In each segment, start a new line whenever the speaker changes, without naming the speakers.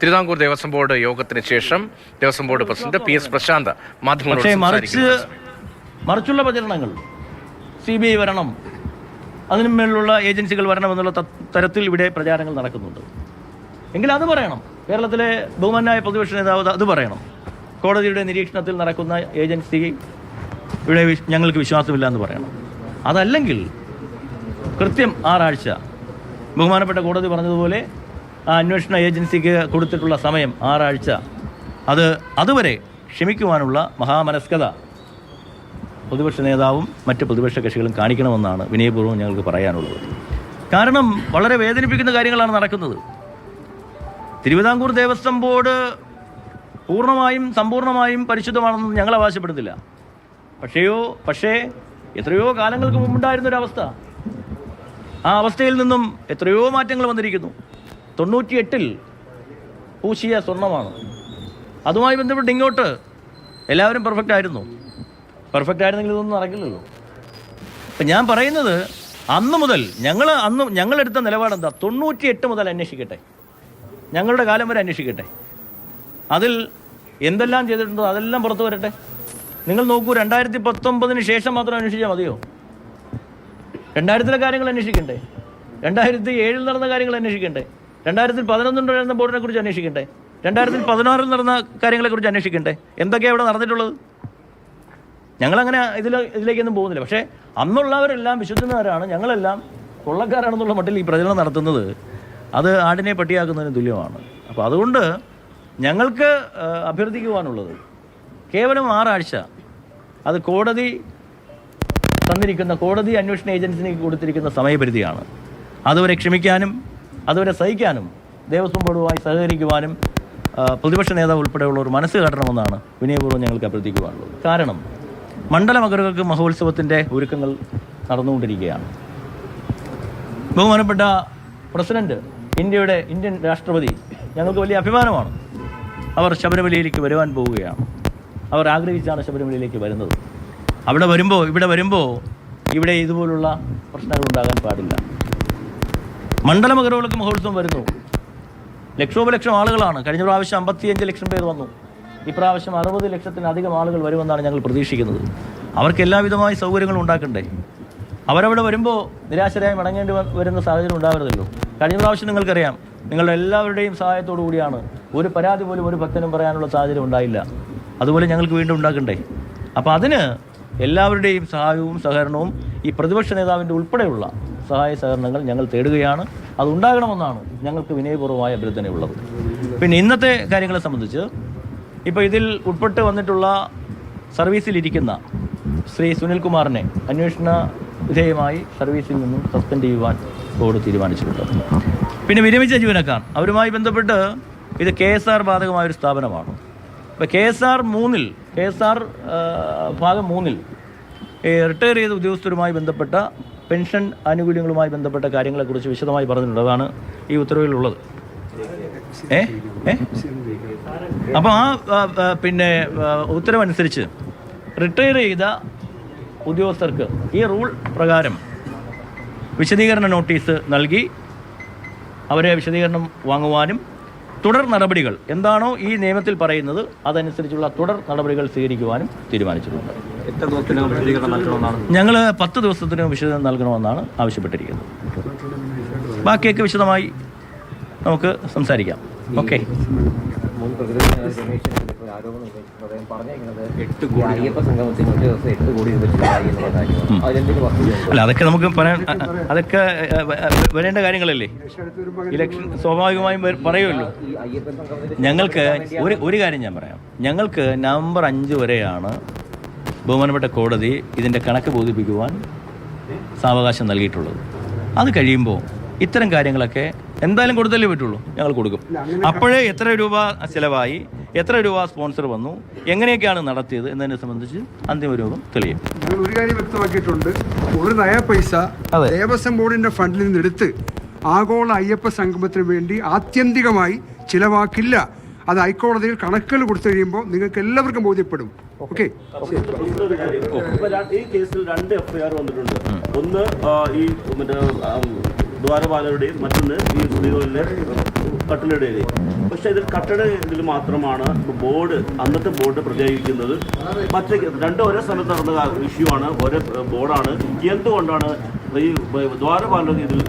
Thiruvithamkoor Devaswom board യോഗത്തിന് ശേഷം Devaswom board president P S Prashanth മാധ്യമങ്ങളോട്.
മറിച്ചുള്ള പ്രചരണങ്ങൾ സി ബി ഐ വരണം അതിനു മേലുള്ള ഏജൻസികൾ വരണമെന്നുള്ള എന്നുള്ള തരത്തിൽ ഇവിടെ പ്രചാരങ്ങൾ നടക്കുന്നുണ്ട്. എങ്കിൽ അത് പറയണം. കേരളത്തിലെ ബഹുമാനായ പ്രതിപക്ഷ നേതാവ് അത് പറയണം. കോടതിയുടെ നിരീക്ഷണത്തിൽ നടക്കുന്ന ഏജൻസി ഇവിടെ ഞങ്ങൾക്ക് വിശ്വാസമില്ല എന്ന് പറയണം. അതല്ലെങ്കിൽ കൃത്യം ആറാഴ്ച ബഹുമാനപ്പെട്ട കോടതി പറഞ്ഞതുപോലെ അന്വേഷണ ഏജൻസിക്ക് കൊടുത്തിട്ടുള്ള സമയം ആറാഴ്ച. അത് അതുവരെ ക്ഷമിക്കുവാനുള്ള മഹാമനസ്കത. പ്രതിപക്ഷ നേതാവും മറ്റ് പ്രതിപക്ഷ കക്ഷികളും കാണിക്കണമെന്നാണ് വിനയപൂർവം ഞങ്ങൾക്ക് പറയാനുള്ളത്. കാരണം വളരെ വേദനിപ്പിക്കുന്ന കാര്യങ്ങളാണ് നടക്കുന്നത്. തിരുവിതാംകൂർ ദേവസ്വം ബോർഡ് പൂർണമായും സമ്പൂർണമായും പരിശുദ്ധമാണെന്ന് ഞങ്ങൾ അവകാശപ്പെടുന്നില്ല. പക്ഷേയോ പക്ഷേ എത്രയോ കാലങ്ങൾക്ക് മുമ്പുണ്ടായിരുന്നൊരവസ്ഥ ആ അവസ്ഥയിൽ നിന്നും എത്രയോ മാറ്റങ്ങൾ വന്നിരിക്കുന്നു. തൊണ്ണൂറ്റിയെട്ടിൽ പൂശിയ സ്വർണമാണ് അതുമായി ബന്ധപ്പെട്ട് ഇങ്ങോട്ട് എല്ലാവരും പെർഫെക്റ്റ് ആയിരുന്നു. പെർഫെക്റ്റ് ആയിരുന്നെങ്കിൽ ഇതൊന്നും നടക്കില്ലല്ലോ. അപ്പം ഞാൻ പറയുന്നത് അന്ന് മുതൽ ഞങ്ങൾ അന്ന് ഞങ്ങളെടുത്ത നിലപാടെന്താ? തൊണ്ണൂറ്റിയെട്ട് മുതൽ അന്വേഷിക്കട്ടെ. ഞങ്ങളുടെ കാലം വരെ അന്വേഷിക്കട്ടെ. അതിൽ എന്തെല്ലാം ചെയ്തിട്ടുണ്ടോ അതെല്ലാം പുറത്തു വരട്ടെ. നിങ്ങൾ നോക്കൂ രണ്ടായിരത്തി പത്തൊമ്പതിന് ശേഷം മാത്രം അന്വേഷിച്ചാൽ മതിയോ? രണ്ടായിരത്തിലെ കാര്യങ്ങൾ അന്വേഷിക്കണ്ടേ? രണ്ടായിരത്തി ഏഴിൽ നടന്ന കാര്യങ്ങൾ അന്വേഷിക്കണ്ടേ? രണ്ടായിരത്തി പതിനൊന്നിൽ നടന്ന ബോർഡിനെ കുറിച്ച് അന്വേഷിക്കണ്ടേ? രണ്ടായിരത്തി പതിനാറിൽ നടന്ന കാര്യങ്ങളെക്കുറിച്ച് അന്വേഷിക്കണ്ടേ? എന്തൊക്കെയാണ് ഇവിടെ നടന്നിട്ടുള്ളത്? ഞങ്ങളങ്ങനെ ഇതിൽ ഇതിലേക്കൊന്നും പോകുന്നില്ല. പക്ഷേ അന്നുള്ളവരെല്ലാം വിശുദ്ധന്മാരാണ്. ഞങ്ങളെല്ലാം കൊള്ളക്കാരാണെന്നുള്ള മട്ടിൽ ഈ പ്രചരണം നടത്തുന്നത് അത് ആടിനെ പട്ടിയാക്കുന്നതിന് തുല്യമാണ്. അപ്പോൾ അതുകൊണ്ട് ഞങ്ങൾക്ക് അഭ്യർത്ഥിക്കുവാനുള്ളത് കേവലം ആറാഴ്ച അത് കോടതി തന്നിരിക്കുന്ന കോടതി അന്വേഷണ ഏജൻസിക്ക് കൊടുത്തിരിക്കുന്ന സമയപരിധിയാണ്. അതുവരെ ക്ഷമിക്കാനും അതുവരെ സഹിക്കാനും ദേവസ്വം ബോർഡുമായി സഹകരിക്കുവാനും പ്രതിപക്ഷ നേതാവ് ഉൾപ്പെടെയുള്ളവർ മനസ്സ് കാട്ടണമെന്നാണ് വിനയപൂർവം ഞങ്ങൾക്ക് അഭ്യർത്ഥിക്കുവാനുള്ളത്. കാരണം മണ്ഡല മകരകൾക്ക് മഹോത്സവത്തിന്റെ ഒരുക്കങ്ങൾ നടന്നുകൊണ്ടിരിക്കുകയാണ്. ബഹുമാനപ്പെട്ട പ്രസിഡന്റ് ഇന്ത്യയുടെ ഇന്ത്യൻ രാഷ്ട്രപതി ഞങ്ങൾക്ക് വലിയ അഭിമാനമാണ്. അവർ ശബരിമലയിലേക്ക് വരുവാൻ പോവുകയാണ്. അവർ ആഗ്രഹിച്ചാണ് ശബരിമലയിലേക്ക് വരുന്നത്. അവിടെ വരുമ്പോൾ ഇവിടെ വരുമ്പോൾ ഇവിടെ ഇതുപോലുള്ള പ്രശ്നങ്ങൾ ഉണ്ടാകാൻ പാടില്ല. മണ്ഡല മകരവിളക്ക് മഹോത്സവം വരുന്നു. ലക്ഷോപലക്ഷം ആളുകളാണ്. കഴിഞ്ഞ പ്രാവശ്യം അമ്പത്തിയഞ്ച് ലക്ഷം പേർ വന്നു. ഇപ്രാവശ്യം അറുപത് ലക്ഷത്തിനധികം ആളുകൾ വരുമെന്നാണ് ഞങ്ങൾ പ്രതീക്ഷിക്കുന്നത്. അവർക്ക് എല്ലാവിധമായ സൗകര്യങ്ങളും ഉണ്ടാക്കണ്ടേ? അവരവിടെ വരുമ്പോൾ നിരാശരായി മടങ്ങേണ്ടി വരുന്ന സാഹചര്യം ഉണ്ടാവരുതല്ലോ. കഴിഞ്ഞ പ്രാവശ്യം നിങ്ങൾക്കറിയാം നിങ്ങളുടെ എല്ലാവരുടെയും സഹായത്തോടു കൂടിയാണ് ഒരു പരാതി പോലും ഒരു ഭക്തനും പറയാനുള്ള സാഹചര്യം ഉണ്ടായില്ല. അതുപോലെ ഞങ്ങൾക്ക് വീണ്ടും ഉണ്ടാക്കണ്ടേ? അപ്പോൾ അതിന് എല്ലാവരുടെയും സഹായവും സഹകരണവും ഈ പ്രതിപക്ഷ നേതാവിന്റെ ഉൾപ്പെടെയുള്ള സഹായ സഹകരണങ്ങൾ ഞങ്ങൾ തേടുകയാണ്. അതുണ്ടാകണമെന്നാണ് ഞങ്ങൾക്ക് വിനയപൂർവമായ അഭ്യർത്ഥനയുള്ളത്. പിന്നെ ഇന്നത്തെ കാര്യങ്ങളെ സംബന്ധിച്ച് ഇപ്പോൾ ഇതിൽ ഉൾപ്പെട്ട് വന്നിട്ടുള്ള സർവീസിലിരിക്കുന്ന ശ്രീ സുനിൽകുമാറിനെ അന്വേഷണ വിധേയമായി സർവീസിൽ നിന്നും സസ്പെൻഡ് ചെയ്യുവാൻ ബോർഡ് തീരുമാനിച്ചിട്ടുണ്ട്. പിന്നെ വിരമിച്ച ജീവനക്കാർ അവരുമായി ബന്ധപ്പെട്ട് ഇത് കെ എസ് ആർ ബാധകമായൊരു സ്ഥാപനമാണ്. ഇപ്പോൾ കെ എസ് ആർ മൂന്നിൽ കെ എസ് ആർ ഭാഗം മൂന്നിൽ റിട്ടയർ ചെയ്ത ഉദ്യോഗസ്ഥരുമായി ബന്ധപ്പെട്ട പെൻഷൻ ആനുകൂല്യങ്ങളുമായി ബന്ധപ്പെട്ട കാര്യങ്ങളെക്കുറിച്ച് വിശദമായി പറഞ്ഞിട്ടുണ്ട്. അതാണ് ഈ ഉത്തരവിലുള്ളത്. ഏ? അപ്പോൾ ആ പിന്നെ ഉത്തരവനുസരിച്ച് റിട്ടയർ ചെയ്ത ഉദ്യോഗസ്ഥർക്ക് ഈ റൂൾ പ്രകാരം വിശദീകരണ നോട്ടീസ് നൽകി അവരെ വിശദീകരണം വാങ്ങുവാനും തുടർ നടപടികൾ എന്താണോ ഈ നിയമത്തിൽ പറയുന്നത് അതനുസരിച്ചുള്ള തുടർ നടപടികൾ സ്വീകരിക്കുവാനും തീരുമാനിച്ചിട്ടുണ്ട്.
എത്ര ദിവസത്തിനകം വിശദീകരണം നൽകണമെന്നാണ്?
ഞങ്ങൾ പത്ത് ദിവസത്തിന് വിശദം നൽകണമെന്നാണ് ആവശ്യപ്പെട്ടിരിക്കുന്നത്. ബാക്കിയൊക്കെ വിശദമായി നമുക്ക് സംസാരിക്കാം. ഓക്കെ. അല്ല അതൊക്കെ നമുക്ക് പറയാൻ അതൊക്കെ വരേണ്ട കാര്യങ്ങളല്ലേ? ഇലക്ഷൻ സ്വാഭാവികമായും പറയുമല്ലോ ഞങ്ങൾക്ക് ഒരു ഒരു കാര്യം ഞാൻ പറയാം. ഞങ്ങൾക്ക് നവംബർ അഞ്ച് വരെയാണ് ബഹുമാനപ്പെട്ട കോടതി ഇതിന്റെ കണക്ക് ബോധിപ്പിക്കുവാൻ സാവകാശം നൽകിയിട്ടുള്ളത്. അത് കഴിയുമ്പോൾ ഇത്തരം കാര്യങ്ങളൊക്കെ എന്തായാലും കൊടുത്തല്ലേ പറ്റുള്ളൂ. ഞങ്ങൾ കൊടുക്കും. അപ്പോഴേ എത്ര രൂപ ചിലവായി? എത്ര രൂപ സ്പോൺസർ വന്നു? എങ്ങനെയൊക്കെയാണ് നടത്തിയത് എന്നതിനെ സംബന്ധിച്ച് അന്തിമ രൂപം തെളിയും.
ഞങ്ങൾ ഒരു കാര്യം വ്യക്തമാക്കിയിട്ടുണ്ട്. ഒരു നയ പൈസ. ദേവസ്വം ബോർഡിന്റെ ഫണ്ടിൽ നിന്ന് എടുത്ത് ആഗോള അയ്യപ്പ സംഗമത്തിന് വേണ്ടി ആത്യന്തികമായി ചിലവാക്കില്ല. അത് ഹൈക്കോടതിയിൽ കണക്കുകൾ കൊടുത്തു കഴിയുമ്പോൾ നിങ്ങൾക്ക് എല്ലാവർക്കും ബോധ്യപ്പെടും. ഓക്കെ.
ഈ കേസിൽ രണ്ട് എഫ്ഐആർ വന്നിട്ടുണ്ട്. ഒന്ന് ഈ മറ്റേ ആ, മറ്റൊന്ന് ഈ സ്ത്രീകളിലെ കട്ടിലയുടെയും പക്ഷേ ഇതിൽ കട്ടട ഇതിൽ മാത്രമാണ് ബോർഡ് അന്നത്തെ ബോർഡ് പ്രത്യേകിക്കുന്നത് മറ്റേ രണ്ടും ഒരേ സമയത്ത് നടന്ന ഇഷ്യൂ ആണ്. ഒരേ ബോർഡാണ്. എന്തുകൊണ്ടാണ് ഈ ദ്വാരപാലക ഇതിൽ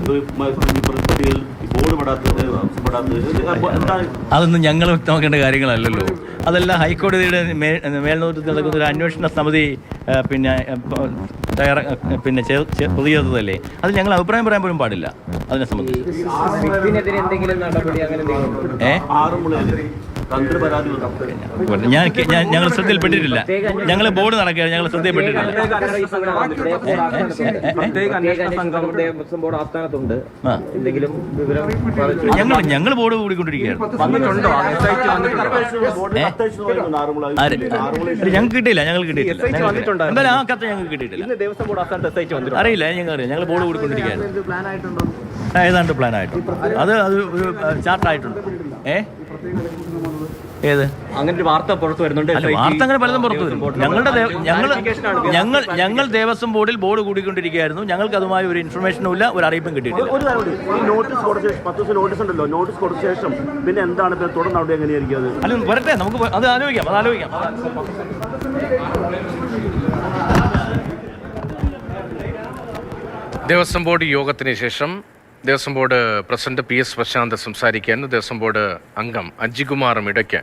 പദ്ധതിയിൽ ബോർഡ് പെടാത്തത് പെടാത്തത്? എന്താണ്
അതൊന്നും ഞങ്ങൾ വ്യക്തമാക്കേണ്ട കാര്യങ്ങളല്ലല്ലോ. അതെല്ലാം ഹൈക്കോടതിയുടെ മേൽനോട്ടത്തിൽ നടക്കുന്ന ഒരു അന്വേഷണ സമിതി പിന്നെ തയ്യാറ പിന്നെ ചെ- അത് ഞങ്ങൾ അഭിപ്രായം പറയാൻ പോലും പാടില്ല അതിനെ സംബന്ധിച്ച്. ഏ? ഞാൻ ഞാൻ ഞങ്ങൾ ശ്രദ്ധയിൽപ്പെട്ടിട്ടില്ല. ഞങ്ങൾ ബോർഡ് നടക്കുകയാണ്. ഞങ്ങൾ ശ്രദ്ധയിൽപ്പെട്ടിട്ടില്ല. ഞങ്ങൾ ഞങ്ങൾ ബോർഡ് കൂടിക്കൊണ്ടിരിക്കുകയാണ്. ഞങ്ങൾക്ക് കിട്ടിയില്ല. ഞങ്ങൾ കിട്ടിയിട്ടില്ല. എന്തായാലും ആ കത്ത് ഞങ്ങൾക്ക് കിട്ടിയിട്ടില്ല. അറിയില്ല. ഞങ്ങൾ അറിയാം ഞങ്ങൾ ബോർഡ് കൂടിക്കൊണ്ടിരിക്കുകയാണ്. ഏതാണ്ട് പ്ലാൻ ആയിട്ടുണ്ട്. അത് അത് ഒരു ചാർട്ടായിട്ടുണ്ട്. ഏ? ഏത്?
അങ്ങനെ ഒരു വാർത്ത പുറത്തു വരുന്നുണ്ട്.
അല്ല വാർത്ത അങ്ങനെ പലതും പുറത്തു വരും ഞങ്ങളുടെ ഞങ്ങൾ ഞങ്ങൾ ഞങ്ങൾ ദേവസ്വം ബോർഡിൽ ബോർഡ് കൂടിക്കൊണ്ടിരിക്കുകയായിരുന്നു. ഞങ്ങൾക്ക് അതുമായി ഒരു ഇൻഫർമേഷനും ഇല്ല. ഒരു അറിയിപ്പും കിട്ടിയിട്ടില്ല.
ഒരു കാര്യം ഈ നോട്ടീസ് കൊടുത്ത ശേഷം പത്ത് ദിവസം നോട്ടീസ് ഉണ്ടല്ലോ. നോട്ടീസ് കൊടുത്ത ശേഷം പിന്നെ എന്താണ് തുടർന്ന് അവിടെ എങ്ങനെയായിരിക്കും അത്?
അല്ല വരട്ടെ നമുക്ക് അത് ആലോചിക്കാം അത് ആലോചിക്കാം.
ദേവസ്വം ബോർഡ് യോഗത്തിന് ശേഷം Devaswom board president P S Prasanth സംസാരിക്കാൻ ദേവസ്വം ബോർഡ് അംഗം അജികുമാറും ഇടയ്ക്ക്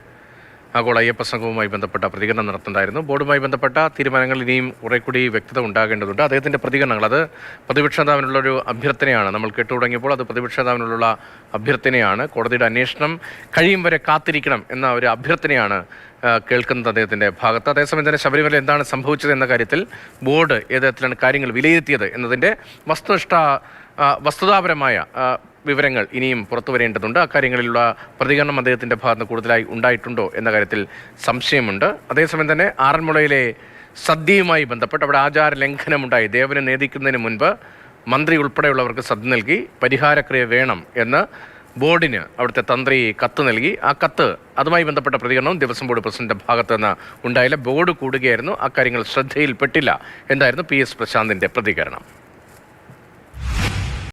ആഗോള അയ്യപ്പ സംഘവുമായി ബന്ധപ്പെട്ട പ്രതികരണം നടത്തുന്നുണ്ടായിരുന്നു. ബോർഡുമായി ബന്ധപ്പെട്ട തീരുമാനങ്ങൾ ഇനിയും കുറെ കൂടി വ്യക്തത ഉണ്ടാകേണ്ടതുണ്ട്. അദ്ദേഹത്തിന്റെ പ്രതികരണങ്ങൾ അത് പ്രതിപക്ഷ നേതാവിനുള്ള ഒരു അഭ്യർത്ഥനയാണ്. നമ്മൾ കേട്ടു തുടങ്ങിയപ്പോൾ അത് പ്രതിപക്ഷ നേതാവിനുള്ള അഭ്യർത്ഥനയാണ്. കോടതിയുടെ അന്വേഷണം കഴിയും വരെ കാത്തിരിക്കണം എന്ന ഒരു അഭ്യർത്ഥനയാണ് കേൾക്കുന്നത് അദ്ദേഹത്തിന്റെ ഭാഗത്ത്. അതേസമയം തന്നെ ശബരിമല എന്താണ് സംഭവിച്ചത് എന്ന കാര്യത്തിൽ ബോർഡ് ഏതരത്തിലാണ് കാര്യങ്ങൾ വിലയിരുത്തിയത് എന്നതിന്റെ വസ്തുനിഷ്ഠ വസ്തുതാപരമായ വിവരങ്ങൾ ഇനിയും പുറത്തു വരേണ്ടതുണ്ട് അക്കാര്യങ്ങളിലുള്ള പ്രതികരണം അദ്ദേഹത്തിന്റെ ഭാഗത്ത് കൂടുതലായി ഉണ്ടായിട്ടുണ്ടോ എന്ന കാര്യത്തിൽ സംശയമുണ്ട്. അതേസമയം തന്നെ ആറന്മുളയിലെ സദ്യയുമായി ബന്ധപ്പെട്ട് അവിടെ ആചാര ലംഘനമുണ്ടായി ദേവനെ നേദിക്കുന്നതിന് മുൻപ് മന്ത്രി ഉൾപ്പെടെയുള്ളവർക്ക് സദ്യ നൽകി പരിഹാരക്രിയ വേണം എന്ന് ബോർഡിന് അവിടുത്തെ തന്ത്രി കത്ത് നൽകി. ആ കത്ത് അതുമായി ബന്ധപ്പെട്ട പ്രതികരണവും ദേവസ്വം ബോർഡ് പ്രസിഡന്റിന്റെ ഭാഗത്ത് നിന്ന് ഉണ്ടായില്ല. ബോർഡ് കൂടുകയായിരുന്നു. അക്കാര്യങ്ങൾ ശ്രദ്ധയിൽപ്പെട്ടില്ല. എന്തായിരുന്നു പി എസ് പ്രശാന്തിന്റെ പ്രതികരണം?